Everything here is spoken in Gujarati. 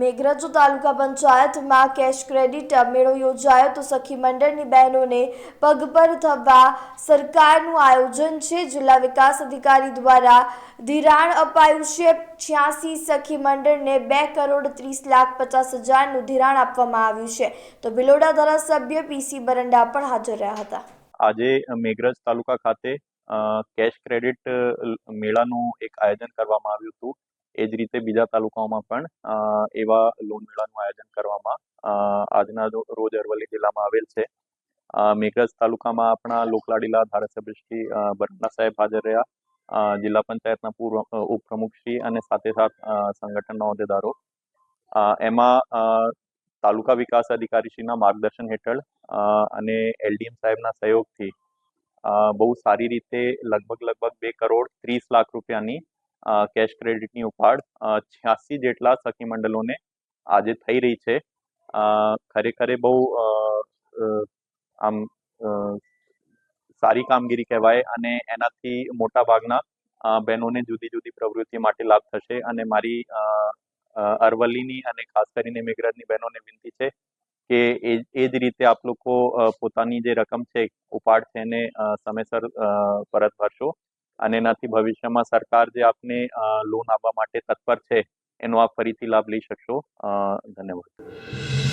મેઘરજ તાલુકા પંચાયતમાં કેશ ક્રેડિટ મેળો યોજાયો તો સખી મંડળની બહેનોને પર થવા સરકારનું આયોજન છે. જિલ્લા વિકાસ અધિકારી દ્વારા ધિરાણ અપાયું છે. છ્યાસી સખી મંડળને બે કરોડ ત્રીસ લાખ પચાસ હજારનું ધિરાણ આપવામાં આવ્યું છે. તો ભિલોડા ધારાસભ્ય પીસી બરંડા પણ હાજર રહ્યા હતા. આજે મેઘરજ તાલુકા ખાતે કેશ ક્રેડિટ મેળાનું એક આયોજન કરવામાં આવ્યું હતું. એ જ રીતે બીજા તાલુકાઓમાં પણ એવા લોન મેળાનું આયોજન કરવામાં આજના રોજ અરવલ્લી જિલ્લામાં આવેલ છે. મેઘરજ તાલુકામાં આપણા લોકલાડીલા ધારાસભ્ય શ્રી અ, સાહેબ હાજર રહ્યા. જિલ્લા પંચાયતના પૂર્વ ઉપપ્રમુખ શ્રી અને સાથે સાથ સંગઠનના હોદ્દેદારો. એમાં તાલુકા વિકાસ અધિકારીશ્રીના માર્ગદર્શન હેઠળ અને એલડીએમ સાહેબના સહયોગથી બહુ સારી રીતે લગભગ લગભગ બે કરોડ ત્રીસ લાખ રૂપિયાની કેશ ક્રેડિટની ઉપાડ છ્યાસી જેટલા સખી મંડળોને આજે થઈ રહી છે. ખરેખર બહુ આમ સારી કામગીરી કહેવાય અને એનાથી મોટા ભાગના બહેનોને જુદી જુદી પ્રવૃત્તિ માટે લાભ થશે અને મારી અરવલ્લીની અને ખાસ કરીને મેઘરાજની બહેનોને વિનંતી છે કે એ જ રીતે આપ લોકો પોતાની જે રકમ છે, ઉપાડ છે એને સમયસર પરત ભરશો. અને એનાથી ભવિષ્યમાં સરકાર જે આપને લોન આપવા માટે તત્પર છે, એનો આપ ફરીથી લાભ લઈ શકશો. ધન્યવાદ.